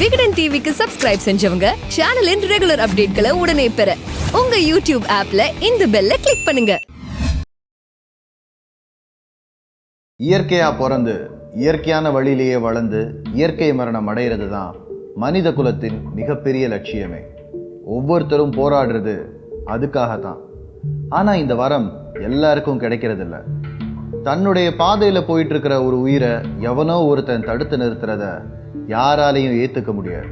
விகடன் டிவிக்கு சப்ஸ்கிரைப் செஞ்சவங்க சேனலின் ரெகுலர் அப்டேட்களை உடனே பெற உங்க யூடியூப் ஆப்ல இந்த பெல்ல கிளிக் பண்ணுங்க. இயற்கையா பிறந்து இயற்கையான வழியிலேயே வளர்ந்து இயற்கை மரணம் அடைகிறது தான் மனித குலத்தின் மிகப்பெரிய லட்சியமே. ஒவ்வொருத்தரும் போராடுறது அதுக்காக தான் ஆனா இந்த வரம் எல்லாருக்கும் கிடைக்கிறதில்ல. தன்னுடைய பாதையில் போயிட்டு இருக்கிற ஒரு உயிரை எவனோ ஒருத்தன் தடுத்து நிறுத்துறத யாராலையும் ஏற்றுக்க முடியாது.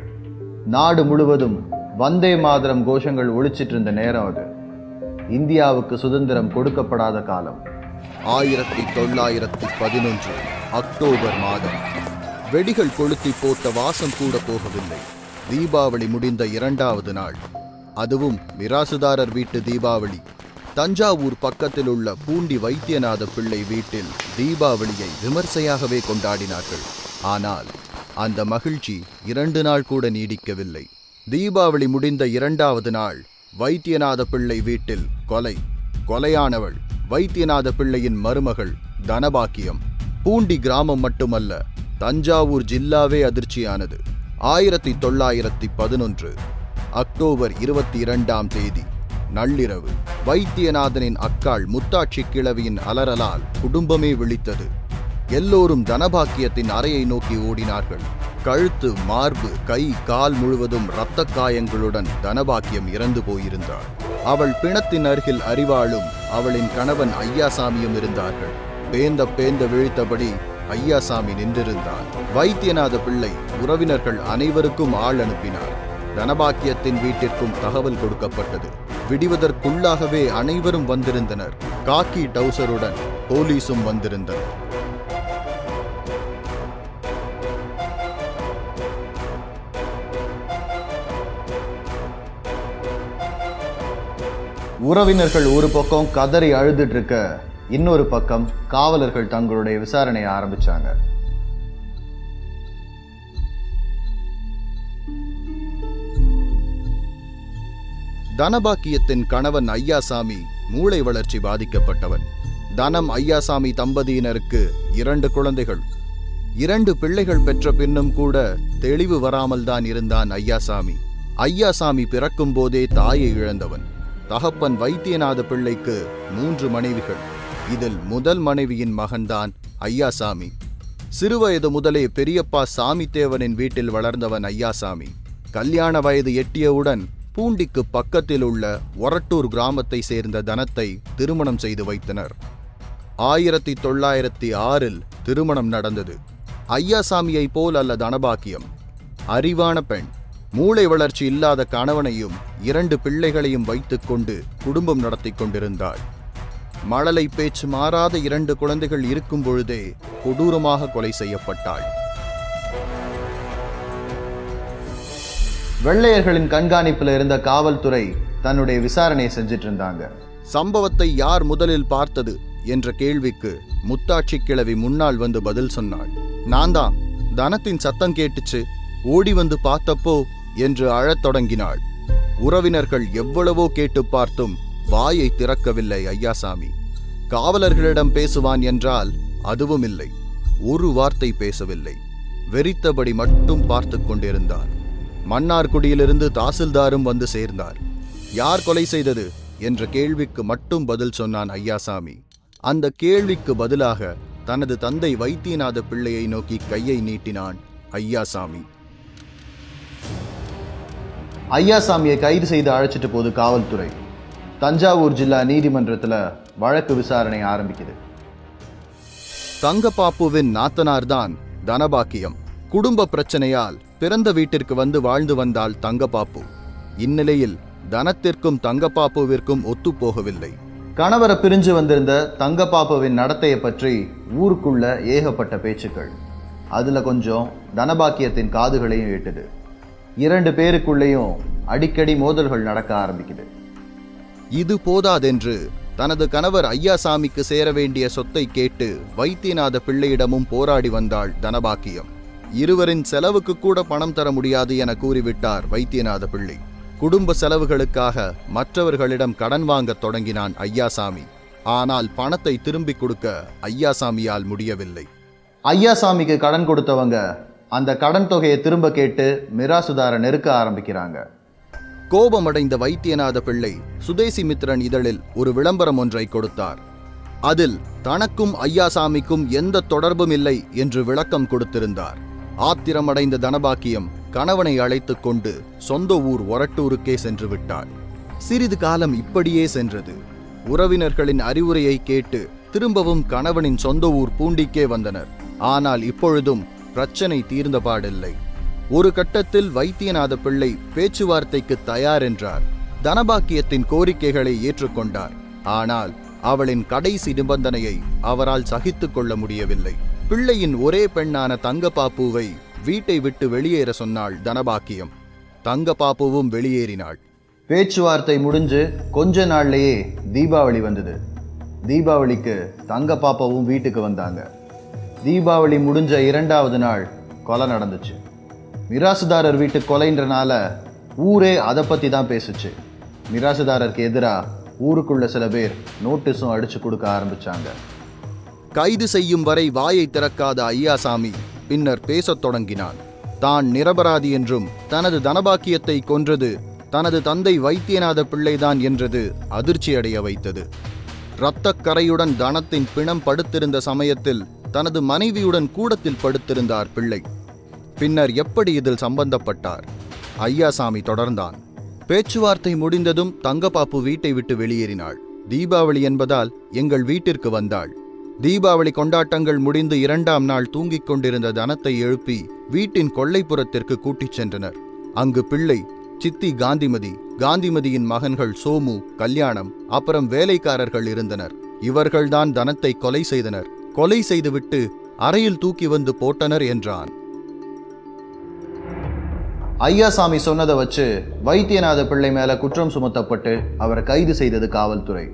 நாடு முழுவதும் வந்தே மாதரம் கோஷங்கள் ஒழிச்சிட்டு இருந்த நேரம் அது. இந்தியாவுக்கு சுதந்திரம் கொடுக்கப்படாத காலம். ஆயிரத்தி தொள்ளாயிரத்தி பதினொன்று அக்டோபர் மாதம். வெடிகள் கொளுத்தி போட்ட வாசம் கூட போகவில்லை. தீபாவளி முடிந்த இரண்டாவது நாள். அதுவும் மிராசுதாரர் வீட்டு தீபாவளி. தஞ்சாவூர் பக்கத்தில் உள்ள பூண்டி வைத்தியநாத பிள்ளை வீட்டில் தீபாவளியை விமர்சையாகவே கொண்டாடினார்கள். ஆனால் அந்த மகிழ்ச்சி இரண்டு நாள் கூட நீடிக்கவில்லை. தீபாவளி முடிந்த இரண்டாவது நாள் வைத்தியநாத பிள்ளை வீட்டில் கொலை கொலையானவள் வைத்தியநாத பிள்ளையின் மருமகள் தனபாக்கியம் பூண்டி கிராமம் மட்டுமல்ல தஞ்சாவூர் ஜில்லாவே அதிர்ச்சியானது. ஆயிரத்தி தொள்ளாயிரத்தி பதினொன்று அக்டோபர் இருபத்தி இரண்டாம் தேதி நள்ளிரவு. வைத்தியநாதனின் அக்காள் முத்தாட்சி கிழவியின் அலறலால் குடும்பமே விழித்தது. எல்லோரும் தனபாக்கியத்தின் அறையை நோக்கி ஓடினார்கள். கழுத்து மார்பு கை கால் முழுவதும் இரத்த காயங்களுடன் தனபாக்கியம் இறந்து போயிருந்தாள். அவள் பிணத்தின் அருகில் அறிவாளும் அவளின் கணவன் ஐயாசாமியும் இருந்தார்கள். பேந்த பேந்த விழித்தபடி ஐயாசாமி நின்றிருந்தான். வைத்தியநாத பிள்ளை உறவினர்கள் அனைவருக்கும் ஆள் அனுப்பினார். தனபாக்கியத்தின் வீட்டிற்கும் தகவல் கொடுக்கப்பட்டது. விடிவதற்குள்ளாகவே அனைவரும் வந்திருந்தனர். காக்கி டவுசருடன் போலீஸும் வந்திருந்தனர். உறவினர்கள் ஒரு பக்கம் கதறி அழுதுட்டு இருக்க இன்னொரு பக்கம் காவலர்கள் தங்களுடைய விசாரணையை ஆரம்பிச்சாங்க. தனபாக்கியத்தின் கணவன் ஐயாசாமி மூளை வளர்ச்சி பாதிக்கப்பட்டவன். தனம் ஐயாசாமி தம்பதியினருக்கு இரண்டு குழந்தைகள். இரண்டு பிள்ளைகள் பெற்ற பின்னும் கூட தெளிவு வராமல் தான் இருந்தான் ஐயாசாமி. ஐயாசாமி பிறக்கும் போதே தாயை இழந்தவன். தகப்பன் வைத்தியநாத பிள்ளைக்கு மூன்று மனைவிகள். இதில் முதல் மனைவியின் மகன்தான் ஐயாசாமி. சிறுவயது முதலே பெரியப்பா சாமித்தேவனின் வீட்டில் வளர்ந்தவன் ஐயாசாமி. கல்யாண வயது எட்டியவுடன் பூண்டிக்கு பக்கத்தில் உள்ள ஒரட்டூர் கிராமத்தை சேர்ந்த தனத்தை திருமணம் செய்து வைத்தனர். ஆயிரத்தி தொள்ளாயிரத்தி ஆறில் திருமணம் நடந்தது. ஐயாசாமியை போல் அல்ல தனபாக்கியம். அறிவான பெண். மூளை வளர்ச்சி இல்லாத கணவனையும் இரண்டு பிள்ளைகளையும் வைத்துக்கொண்டு குடும்பம் நடத்தி கொண்டிருந்தாள். மழலை பேச்சு மாறாத இரண்டு குழந்தைகள் இருக்கும் பொழுதே கொடூரமாக கொலை செய்யப்பட்டாள். வெள்ளையர்களின் கண்காணிப்பில் இருந்த காவல்துறை தன்னுடைய விசாரணையை செஞ்சிட்டு இருந்தாங்க சம்பவத்தை யார் முதலில் பார்த்தது என்ற கேள்விக்கு முத்தாட்சி கிழவி முன்னால் வந்து பதில் சொன்னாள். நான் தான். தனத்தின் சத்தம் கேட்டுச்சு. ஓடி வந்து பார்த்தப்போ என்று அழத் தொடங்கினாள். உறவினர்கள் எவ்வளவோ கேட்டு பார்த்தும் வாயை திறக்கவில்லை ஐயாசாமி. காவலர்களிடம் பேசுவான் என்றால் அதுவும் இல்லை. ஒரு வார்த்தை பேசவில்லை. வெறித்தபடி மட்டும் பார்த்து கொண்டிருந்தான் மன்னார்குடியிலிருந்து தாசில்தாரும் வந்து சேர்ந்தார். யார் கொலை செய்தது? என்ற கேள்விக்கு மட்டும் பதில் சொன்னான் ஐயாசாமி. அந்த கேள்விக்கு பதிலாக தனது தந்தை வைத்தியநாத பிள்ளையை நோக்கி கையை நீட்டினான் ஐயாசாமி. ஐயாசாமியை கைது செய்து அழைச்சிட்டு போது காவல்துறை தஞ்சாவூர் ஜில்லா நீதிமன்றத்துல வழக்கு விசாரணை ஆரம்பிக்குது. தங்கப்பாப்புவின் நாத்தனார்தான் தனபாக்கியம். குடும்ப பிரச்சனையால் பிறந்த வீட்டிற்கு வந்து வாழ்ந்து வந்தாள் தங்கப்பாப்பு. இந்நிலையில் தனத்திற்கும் தங்கப்பாப்புவிற்கும் ஒத்துப்போகவில்லை கணவரை பிரிஞ்சு வந்திருந்த தங்கப்பாப்புவின் நடத்தையை பற்றி ஊருக்குள்ள ஏகப்பட்ட பேச்சுக்கள். அதுல கொஞ்சம் தனபாக்கியத்தின் காதுகளையும் எட்டுது. இரண்டு பேருக்குள்ளேயும் அடிக்கடி மோதல்கள் நடக்க ஆரம்பிக்குது. இது போதாதென்று தனது கணவர் ஐயாசாமிக்கு சேர வேண்டிய சொத்தை கேட்டு வைத்தியநாத பிள்ளையிடமும் போராடி வந்தாள் தனபாக்கியம். இருவரின் செலவுக்கு கூட பணம் தர முடியாது என கூறிவிட்டார் வைத்தியநாத பிள்ளை குடும்ப செலவுகளுக்காக மற்றவர்களிடம் கடன் வாங்கத் தொடங்கினான் ஐயாசாமி. ஆனால் பணத்தை திரும்பிக் கொடுக்க ஐயாசாமியால் முடியவில்லை. ஐயாசாமிக்கு கடன் கொடுத்தவங்க அந்த கடன் தொகையை திரும்ப கேட்டு மிராசுதார நெருக்க ஆரம்பிக்கிறாங்க. கோபமடைந்த வைத்தியநாத பிள்ளை சுதேசி மித்ரன் இதழில் ஒரு விளம்பரம் ஒன்றை கொடுத்தார். அதில் தனக்கும் ஐயாசாமிக்கும் எந்த தொடர்பும் இல்லை என்று விளக்கம் கொடுத்திருந்தார். ஆத்திரமடைந்த தனபாக்கியம் கணவனை அழைத்துக் கொண்டு சொந்த ஊர் ஒரட்டூருக்கே சென்று விட்டாள் சிறிது காலம் இப்படியே சென்றது. உறவினர்களின் அறிவுரையை கேட்டு திரும்பவும் கணவனின் சொந்த ஊர் பூண்டிக்கே வந்தனர். ஆனால் இப்பொழுதும் பிரச்சனை தீர்ந்தபாடில்லை ஒரு கட்டத்தில் வைத்தியநாத பிள்ளை பேச்சுவார்த்தைக்கு தயார் என்றார். தனபாக்கியத்தின் கோரிக்கைகளை ஏற்றுக்கொண்டார். ஆனால் அவளின் கடைசி நிபந்தனையை அவரால் சகித்துக் கொள்ள முடியவில்லை. பிள்ளையின் ஒரே பெண்ணான தங்கப்பாப்புவை வீட்டை விட்டு வெளியேற சொன்னாள் தனபாக்கியம். தங்கப்பாப்புவும் வெளியேறினாள். பேச்சுவார்த்தை முடிஞ்சு கொஞ்ச நாள்லயே தீபாவளி வந்தது. தீபாவளிக்கு தங்க பாப்பாவும் வீட்டுக்கு வந்தாங்க. தீபாவளி முடிஞ்ச இரண்டாவது நாள் கொலை நடந்துச்சு. மிராசுதாரர் வீட்டு கொலைன்றனால ஊரே அதை பற்றி தான் பேசுச்சு. மிராசுதாரருக்கு எதிராக ஊருக்குள்ள சில பேர் நோட்டீஸும் அடிச்சு கொடுக்க ஆரம்பிச்சாங்க. கைது செய்யும் வரை வாயை திறக்காத ஐயாசாமி. பின்னர் பேசத் தொடங்கினான். தான் நிரபராதி என்றும் தனது தனபாக்கியத்தை கொன்றது தனது தந்தை வைத்தியநாத பிள்ளைதான் என்றது அதிர்ச்சியடைய வைத்தது. இரத்தக் கரையுடன் தனத்தின் பிணம் படுத்திருந்த சமயத்தில் தனது மனைவியுடன் கூடத்தில் படுத்திருந்தார் பிள்ளை. பின்னர் எப்படி இதில் சம்பந்தப்பட்டார்? ஐயாசாமி தொடர்ந்தான். பேச்சுவார்த்தை முடிந்ததும் தங்கப்பாப்பு வீட்டை விட்டு வெளியேறினாள். தீபாவளி என்பதால் எங்கள் வீட்டிற்கு வந்தாள். தீபாவளி கொண்டாட்டங்கள் முடிந்து இரண்டாம் நாள் தூங்கிக் கொண்டிருந்த தனத்தை எழுப்பி வீட்டின் கொல்லைப்புறத்திற்கு கூட்டிச் சென்றனர். அங்கு பிள்ளை சித்தி காந்திமதி காந்திமதியின் மகன்கள் சோமு கல்யாணம் அப்புறம் வேலைக்காரர்கள் இருந்தனர். இவர்கள்தான் தனத்தை கொலை செய்தனர். கொலை செய்துவிட்டு அறையில் தூக்கி வந்து போட்டனர் என்றான். ஐயாசாமி சொன்னதை வச்சு வைத்தியநாத பிள்ளை மேல குற்றம் சுமத்தப்பட்டு அவரை கைது செய்தது காவல்துறை.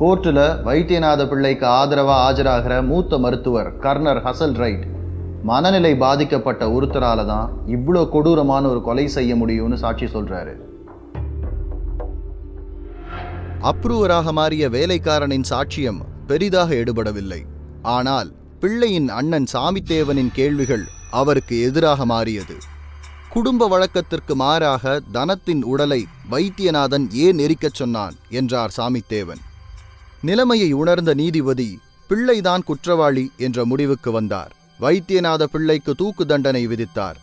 கோர்ட்டில் வைத்தியநாத பிள்ளைக்கு ஆதரவாக ஆஜராகிற மூத்த மருத்துவர் கர்னர் ஹசல் ரைட் மனநிலை பாதிக்கப்பட்ட ஒருத்தரால தான் இவ்வளோ கொடூரமான ஒரு கொலை செய்ய முடியும்னு சாட்சி சொல்கிறாரு அப்ரூவராக மாறிய வேலைக்காரனின் சாட்சியம் பெரிதாக எடுபடவில்லை. ஆனால் பிள்ளையின் அண்ணன் சாமித்தேவனின் கேள்விகள் அவருக்கு எதிராக மாறியது. குடும்ப வழக்கத்திற்கு மாறாக தனத்தின் உடலை வைத்தியநாதன் ஏன் எரிக்கச் சொன்னான்? என்றார் சாமித்தேவன். நிலைமையை உணர்ந்த நீதிபதி பிள்ளைதான் குற்றவாளி என்ற முடிவுக்கு வந்தார். வைத்தியநாத பிள்ளைக்கு தூக்கு தண்டனை விதித்தார்.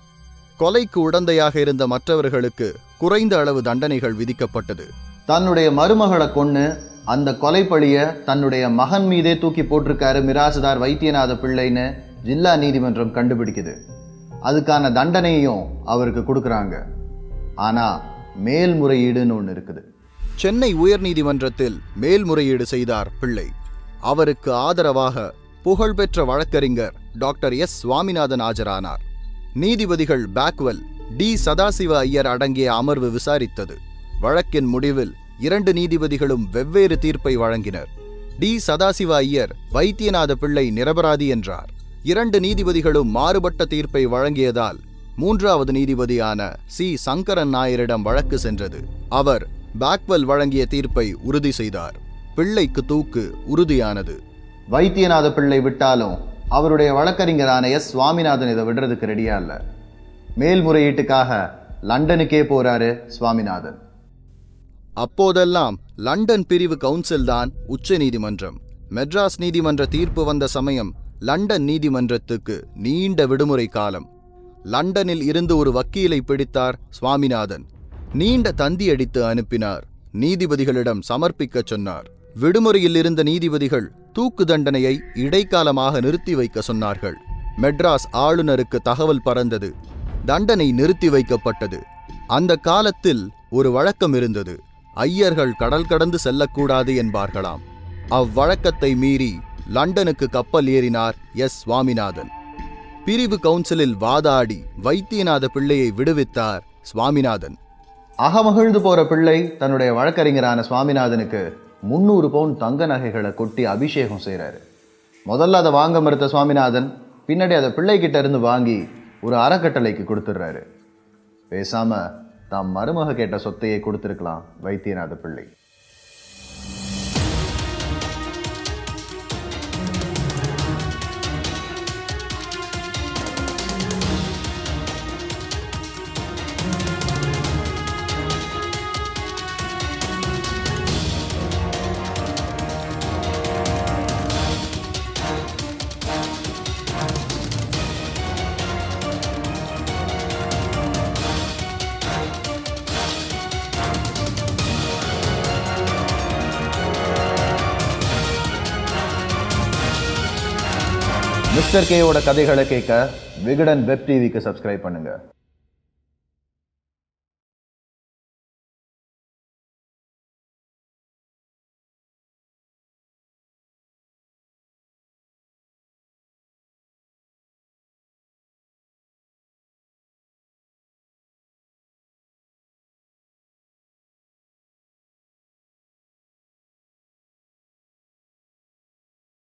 கொலைக்கு உடந்தையாக இருந்த மற்றவர்களுக்கு குறைந்த அளவு தண்டனைகள் விதிக்கப்பட்டது. தன்னுடைய மருமகளை கொன்னு அந்த கொலை பழிய தன்னுடைய மகன் மீதே தூக்கி போட்டிருக்காரு மிராசுதார் வைத்தியநாத பிள்ளைன்னு ஜில்லா நீதிமன்றம் கண்டுபிடிக்குது. அதுக்கான தண்டனையும் அவருக்கு கொடுக்குறாங்க. ஆனா மேல்முறையீடுன்னு ஒன்று இருக்குது. சென்னை உயர்நீதிமன்றத்தில் மேல்முறையீடு செய்தார் பிள்ளை. அவருக்கு ஆதரவாக புகழ்பெற்ற வழக்கறிஞர் டாக்டர் எஸ். சுவாமிநாதன் ஆஜரானார். நீதிபதிகள் பேக்வெல் டி. சதாசிவ ஐயர் அடங்கிய அமர்வு விசாரித்தது. வழக்கின் முடிவில் இரண்டு நீதிபதிகளும் வெவ்வேறு தீர்ப்பை வழங்கினர். டி. சதாசிவ ஐயர் வைத்தியநாத பிள்ளை நிரபராதி என்றார். இரண்டு நீதிபதிகளும் மாறுபட்ட தீர்ப்பை வழங்கியதால் மூன்றாவது நீதிபதியான சி. சங்கரன் நாயரிடம் வழக்கு சென்றது. அவர் பேக்வெல் வழங்கிய தீர்ப்பை உறுதி செய்தார். பிள்ளைக்கு தூக்கு உறுதியானது. வைத்தியநாத பிள்ளை விட்டாலும் அவருடைய வழக்கறிஞரான எஸ். சுவாமிநாதன் இதை விடுறதுக்கு ரெடியா இல்லை. மேல்முறையீட்டுக்காக லண்டனுக்கே போறாரு சுவாமிநாதன். அப்போதெல்லாம் லண்டன் பிரிவு கவுன்சில்தான் உச்ச நீதிமன்றம். மெட்ராஸ் நீதிமன்ற தீர்ப்பு வந்த சமயம் லண்டன் நீதிமன்றத்துக்கு நீண்ட விடுமுறை காலம். லண்டனில் இருந்து ஒரு வக்கீலை பிடித்தார் சுவாமிநாதன். நீண்ட தந்தி அடித்து அனுப்பினார். நீதிபதிகளிடம் சமர்ப்பிக்கச் சொன்னார். விடுமுறையில் இருந்த நீதிபதிகள் தூக்கு தண்டனையை இடைக்காலமாக நிறுத்தி வைக்க சொன்னார்கள். மெட்ராஸ் ஆளுநருக்கு தகவல் பறந்தது. தண்டனை நிறுத்தி வைக்கப்பட்டது. அந்த காலத்தில் ஒரு வழக்கம் இருந்தது. ஐயர்கள் கடல் கடந்து செல்லக்கூடாது என்பார்களாம். அவ்வழக்கத்தை மீறி லண்டனுக்கு கப்பல் ஏறினார் எஸ். சுவாமிநாதன். பிரிவு கவுன்சிலில் வாதாடி வைத்தியநாத பிள்ளையை விடுவித்தார் சுவாமிநாதன். அகமகிழ்ந்து போற பிள்ளை தன்னுடைய வழக்கறிஞரான சுவாமிநாதனுக்கு முந்நூறு பவுன் தங்க நகைகளை கொட்டி அபிஷேகம் செய்கிறாரு முதல்ல அதை வாங்க மறுத்த சுவாமிநாதன் பின்னாடி அதை பிள்ளைகிட்ட இருந்து வாங்கி ஒரு அறக்கட்டளைக்கு கொடுத்துட்றாரு. பேசாம தாம் மருமக கேட்ட சொத்தையை கொடுத்துருக்கலாம் வைத்தியநாத பிள்ளை. மிஸ்டர் கேயோட கதைகளை கேட்க விகடன் வெப் டிவிக்கு சப்ஸ்கிரைப் பண்ணுங்க.